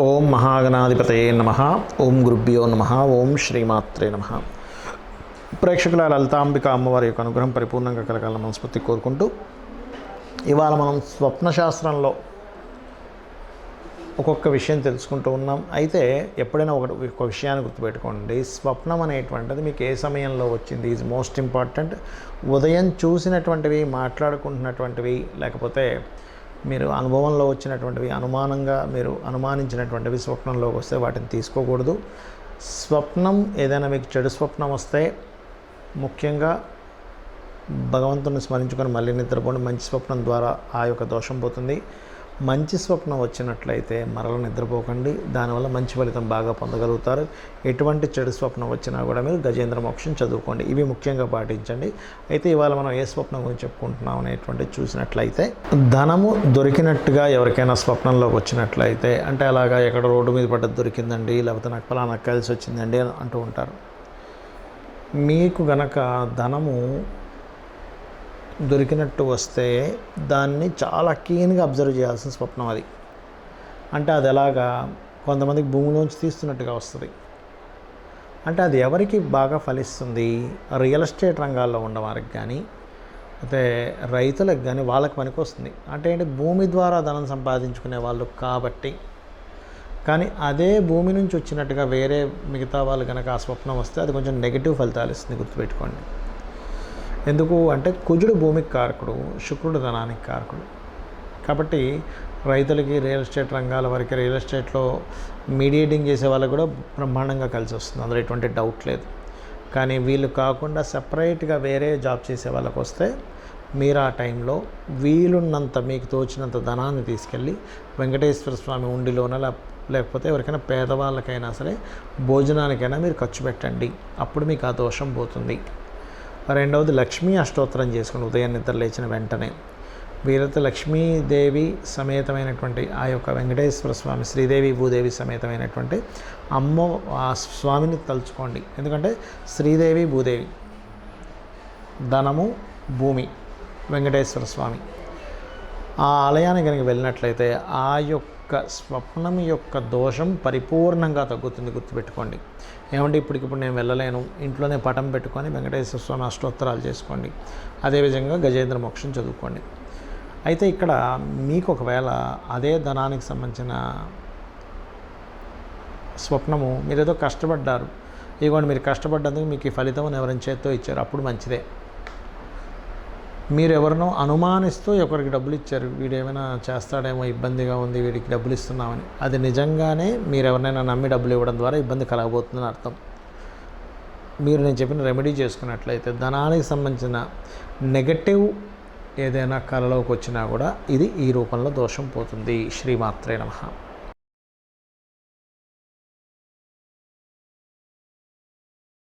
ఓం మహాగణాధిపతయే నమ. ఓం గురుభ్యో నమ. ఓం శ్రీమాత్రే నమ. ప్రేక్షకుల లలితాంబిక అమ్మవారి యొక్క అనుగ్రహం పరిపూర్ణంగా కలగాలని మనస్ఫూర్తి కోరుకుంటూ ఇవాళ మనం స్వప్నశాస్త్రంలో ఒక్కొక్క విషయం తెలుసుకుంటూ ఉన్నాం. అయితే ఎప్పుడైనా ఒక ఒక విషయాన్ని గుర్తుపెట్టుకోండి. స్వప్నం అనేటువంటిది మీకు ఏ సమయంలో వచ్చింది? ఈజ్ మోస్ట్ ఇంపార్టెంట్ ఉదయం చూసినటువంటివి మాట్లాడుకుంటున్నటువంటివి లేకపోతే మీరు అనుభవంలో వచ్చినటువంటివి అనుమానంగా మీరు అనుమానించినటువంటివి స్వప్నంలోకి వస్తే వాటిని తీసుకోకూడదు. స్వప్నం ఏదైనా మీకు చెడు స్వప్నం వస్తే ముఖ్యంగా భగవంతుని స్మరించుకొని మళ్ళీ నిద్రపోండి. మంచి స్వప్నం ద్వారా ఆ యొక్క దోషం పోతుంది. మంచి స్వప్నం వచ్చినట్లయితే మరల నిద్రపోకండి. దానివల్ల మంచి ఫలితం బాగా పొందగలుగుతారు. ఎటువంటి చెడు స్వప్నం వచ్చినా కూడా మీరు గజేంద్ర మోక్షం చదువుకోండి. ఇవి ముఖ్యంగా పాటించండి. అయితే ఇవాళ మనం ఏ స్వప్నం గురించి చెప్పుకుంటున్నాం అనేటువంటి చూసినట్లయితే ధనము దొరికినట్టుగా ఎవరికైనా స్వప్నంలోకి వచ్చినట్లయితే అంటే అలాగా ఎక్కడ రోడ్డు మీద పడ్డది దొరికిందండి లేకపోతే నాకు ఫలానా కలిసి వచ్చిందండి అని అంటూ ఉంటారు. మీకు గనక ధనము దొరికినట్టు వస్తే దాన్ని చాలా కీన్గా అబ్జర్వ్ చేయాల్సిన స్వప్నం అది. అంటే అది ఎలాగా? కొంతమందికి భూమిలోంచి తీస్తున్నట్టుగా వస్తుంది. అంటే అది ఎవరికి బాగా ఫలిస్తుంది? రియల్ ఎస్టేట్ రంగాల్లో ఉన్నవారికి కానీ అయితే రైతులకు కానీ వాళ్ళకి పనికి వస్తుంది అంటే ఏంటి? భూమి ద్వారా ధనం సంపాదించుకునే వాళ్ళు కాబట్టి. కానీ అదే భూమి నుంచి వచ్చినట్టుగా వేరే మిగతా వాళ్ళు కనుక ఆ స్వప్నం వస్తే అది కొంచెం నెగిటివ్ ఫలితాలు ఇస్తుంది గుర్తుపెట్టుకోండి. ఎందుకు అంటే కుజుడు భూమికి కారకుడు శుక్రుడు ధనానికి కారకుడు. కాబట్టి రైతులకి రియల్ ఎస్టేట్ రంగాల వరకు రియల్ ఎస్టేట్లో మీడియేటింగ్ చేసే వాళ్ళకి కూడా బ్రహ్మాండంగా కలిసి వస్తుంది. అందులో ఎటువంటి డౌట్ లేదు. కానీ వీళ్ళు కాకుండా సపరేట్గా వేరే జాబ్ చేసే వాళ్ళకి వస్తే మీరు ఆ టైంలో వీలున్నంత మీకు తోచినంత ధనాన్ని తీసుకెళ్ళి వెంకటేశ్వర స్వామి ఉండిలోన లేకపోతే ఎవరికైనా పేదవాళ్ళకైనా సరే భోజనానికైనా మీరు ఖర్చు పెట్టండి. అప్పుడు మీకు ఆ దోషం పోతుంది. రెండవది లక్ష్మీ అష్టోత్తరం చేసుకుని ఉదయం నిద్ర లేచిన వెంటనే వీరతో లక్ష్మీదేవి సమేతమైనటువంటి ఆ యొక్క వెంకటేశ్వర స్వామి శ్రీదేవి భూదేవి సమేతమైనటువంటి అమ్మ ఆ స్వామిని తలుచుకోండి. ఎందుకంటే శ్రీదేవి భూదేవి ధనము భూమి వెంకటేశ్వర స్వామి. ఆ ఆలయానికి కనుక వెళ్ళినట్లయితే ఆ యొక్క స్వప్నం యొక్క దోషం పరిపూర్ణంగా తగ్గుతుంది. గుర్తుపెట్టుకోండి. ఏమంటే ఇప్పటికిప్పుడు నేను వెళ్ళలేను. ఇంట్లోనే పటం పెట్టుకొని వెంకటేశ్వర స్వామి అష్టోత్తరాలు చేసుకోండి. అదేవిధంగా గజేంద్ర మోక్షం చదువుకోండి. అయితే ఇక్కడ మీకు ఒకవేళ అదే ధనానికి సంబంధించిన స్వప్నము మీరు ఏదో కష్టపడ్డారు. ఇదిగోండి మీరు కష్టపడ్డందుకు మీకు ఈ ఫలితం ఎవరి చేత్తో ఇచ్చారు అప్పుడు మంచిదే. మీరు ఎవరినో అనుమానిస్తూ ఒకరికి డబ్బులు ఇచ్చారు వీడు ఏమైనా చేస్తాడేమో ఇబ్బందిగా ఉంది వీడికి డబ్బులు ఇస్తున్నామని. అది నిజంగానే మీరు ఎవరినైనా నమ్మి డబ్బులు ఇవ్వడం ద్వారా ఇబ్బంది కలగబోతుందని అర్థం. మీరు నేను చెప్పిన రెమెడీ చేసుకున్నట్లయితే ధనానికి సంబంధించిన నెగటివ్ ఏదైనా కళలోకి వచ్చినా కూడా ఇది ఈ రూపంలో దోషం పోతుంది. శ్రీమాత్రే నమ.